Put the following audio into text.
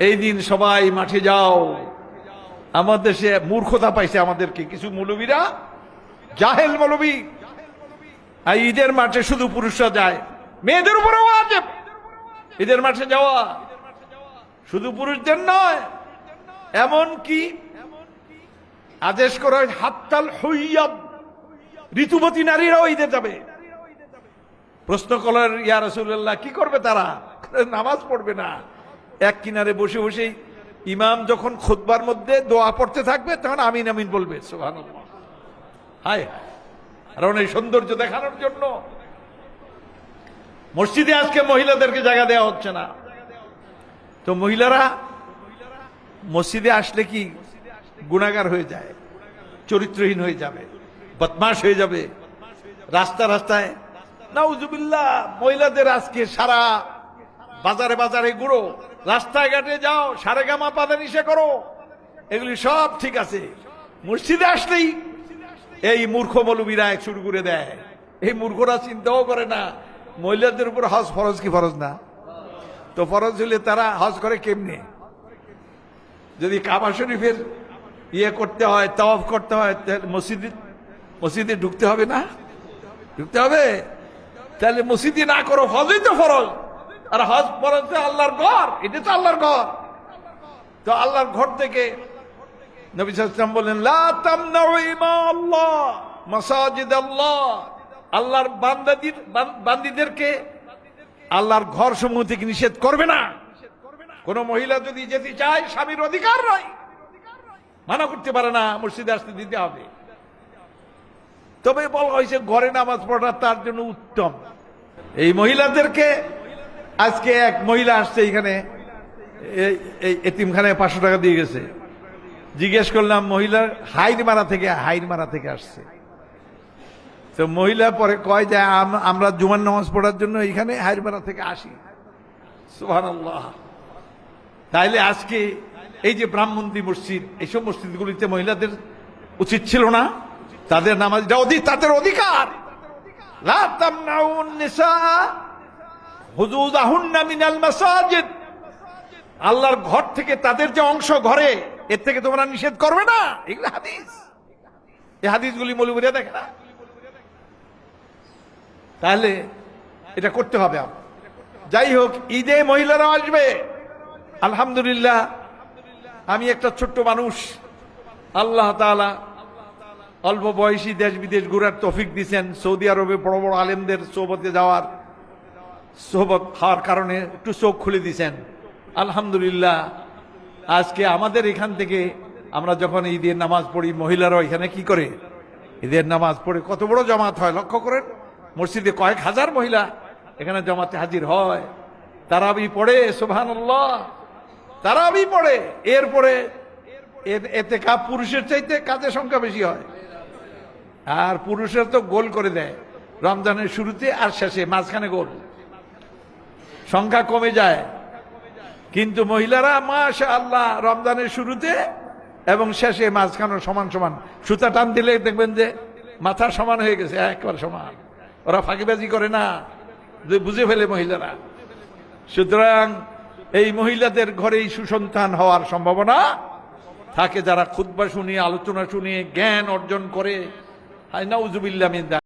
এই দিন সবাই মাঠে যাও। আমাদের দেশে মূর্খতা পাইছে আমাদেরকে। কিছু মৌলবীরা? জাহেল মৌলবী। আর ঈদের মাঠে শুধু পুরুষরা যায়। মেয়েদের উপরেও ঈদের মাঠে যাওয়া শুধু পুরুষদের নয়। এমন কি আদেশ করা হাত্তাল হইয়াব ঋতুবতী নারীরাও ঈদে যাবে। প্রশ্ন করার ইয়া রসুল্লাহ কি করবে তারা? নামাজ পড়বে না। এক কিনারে বসে বসেই ইমাম যখন খুতবার মধ্যে দোয়া পড়তে থাকবে, তখন আমিন আমিন বলবে সোহান হায় হায়। কারণ এই সৌন্দর্য দেখানোর জন্য। মসজিদে আজকে মহিলাদেরকে জায়গা দেওয়া হচ্ছে না। তো মহিলারা মসজিদে আসলে কি গুণাগার হয়ে যায়, চরিত্রহীন হয়ে যাবে বদমাস হয়ে যাবে, রাস্তা রাস্তায়। নাউজুবিল্লাহ, মহিলাদের আজকে সারা বাজারে বাজারে ঘুরো, রাস্তায় ঘাটে যাও, সারে গামা পাদা নিষে করো। এগুলি সব ঠিক আছে। মসজিদে আসলেই এই মূর্খ মৌলবীরা এক শুরু করে দেয়। এই মূর্খরা চিন্তাও করে না, মহিলাদের উপর হজ ফরজ কি ফরজ না? তো ফরজ হলে তারা হজ করে কেমনে? যদি কাবা শরীফের ইয়ে করতে হয়, তওয়াফ করতে হয়, তাহলে মসজিদে মসজিদে ঢুকতে হবে না? ঢুকতে হবে? তাহলে মসজিদে না করো হজই তো ফরজ। আর হজ ফরজ আল্লাহর ঘর এটা তো আল্লাহর ঘর। তো আল্লাহর ঘর থেকে নবী সাল্লাম বললেন আল্লাহ মাসাজিদ আল্লাহ। আল্লাহর বান্দাদির, বান- বান্দিদেরকে আল্লাহর ঘর সমূহ থেকে নিষেধ করবে না। কোন মহিলা যদি যেতে চায়, স্বামীর অধিকার নয়। মানা করতে পারে না, মসজিদে আসতে দিতে হবে। তবে বলা হয়েছে, ঘরে নামাজ পড়া তার জন্য উত্তম। এই মহিলাদেরকে আজকে এক মহিলা আসছে এখানে। এই- পাঁচশো টাকা দিয়ে গেছে। জিজ্ঞেস করলাম মহিলার হাইর মারা থেকে হাইর মারা থেকে আসছে। তো মহিলা পরে কয় যে আমরা জুমার নামাজ পড়ার জন্য এখানে হাইর মারা থেকে আসি। তাইলে আজকে এই যে ব্রাহ্মণদী মসজিদ, এইসব মসজিদগুলিতে মহিলাদের উচিত ছিল না? তাদের নামাজটা অধি তাদের অধিকার। লা আল্লাহর ঘর থেকে তাদের যে অংশ ঘরে, এর থেকে তোমরা নিষেধ করবে না? এগুলো হাদিস। এই হাদিসগুলি মৌলবীরা দেখে না? তাহলে এটা করতে হবে। যাই হোক, ঈদে মহিলারা আসবে। আলহামদুলিল্লাহ, আমি একটা ছোট্ট মানুষ। আল্লাহ তাআলা অল্প বয়সী দেশ বিদেশ ঘুরার তফিক দিছেন। সৌদি আরবে বড় বড় আলেমদের সোহবতে যাওয়ার। সোহবত হওয়ার কারণে একটু চোখ খুলে দিয়েছেন আলহামদুলিল্লাহ, আজকে আমাদের এখান থেকে আমরা যখন ঈদের নামাজ পড়ি, মহিলারাও এখানে কি করে? ঈদের নামাজ পড়ে কত বড় জমাত হয়, লক্ষ্য করেন? মসজিদে কয়েক হাজার মহিলা এখানে জমাতে হাজির হয়। তারাবি পড়ে সোভান তারাবি পড়ে। এরপরে এতে কাপ পুরুষের চাইতে কাজের সংখ্যা বেশি হয়। আর পুরুষের তো গোল করে দেয়। রমজানের শুরুতে আর শেষে মাঝখানে গোল। সংখ্যা কমে যায়। কিন্তু মহিলারা মাশা আল্লাহ রমজানের শুরুতে এবং শেষে মাঝখানে সমান সমান সুতা টান দিলে দেখবেন যে মাথা সমান হয়ে গেছে, একবার সমান। ওরা ফাঁকিবাজি করে না। বুঝে ফেলে মহিলারা। সুতরাং এই মহিলাদের ঘরেই সুসন্তান হওয়ার সম্ভাবনা থাকে। যারা খুদ্া শুনিয়ে, আলোচনা শুনিয়ে জ্ঞান অর্জন করে। হাই নাউজুবিল্লাহ মিন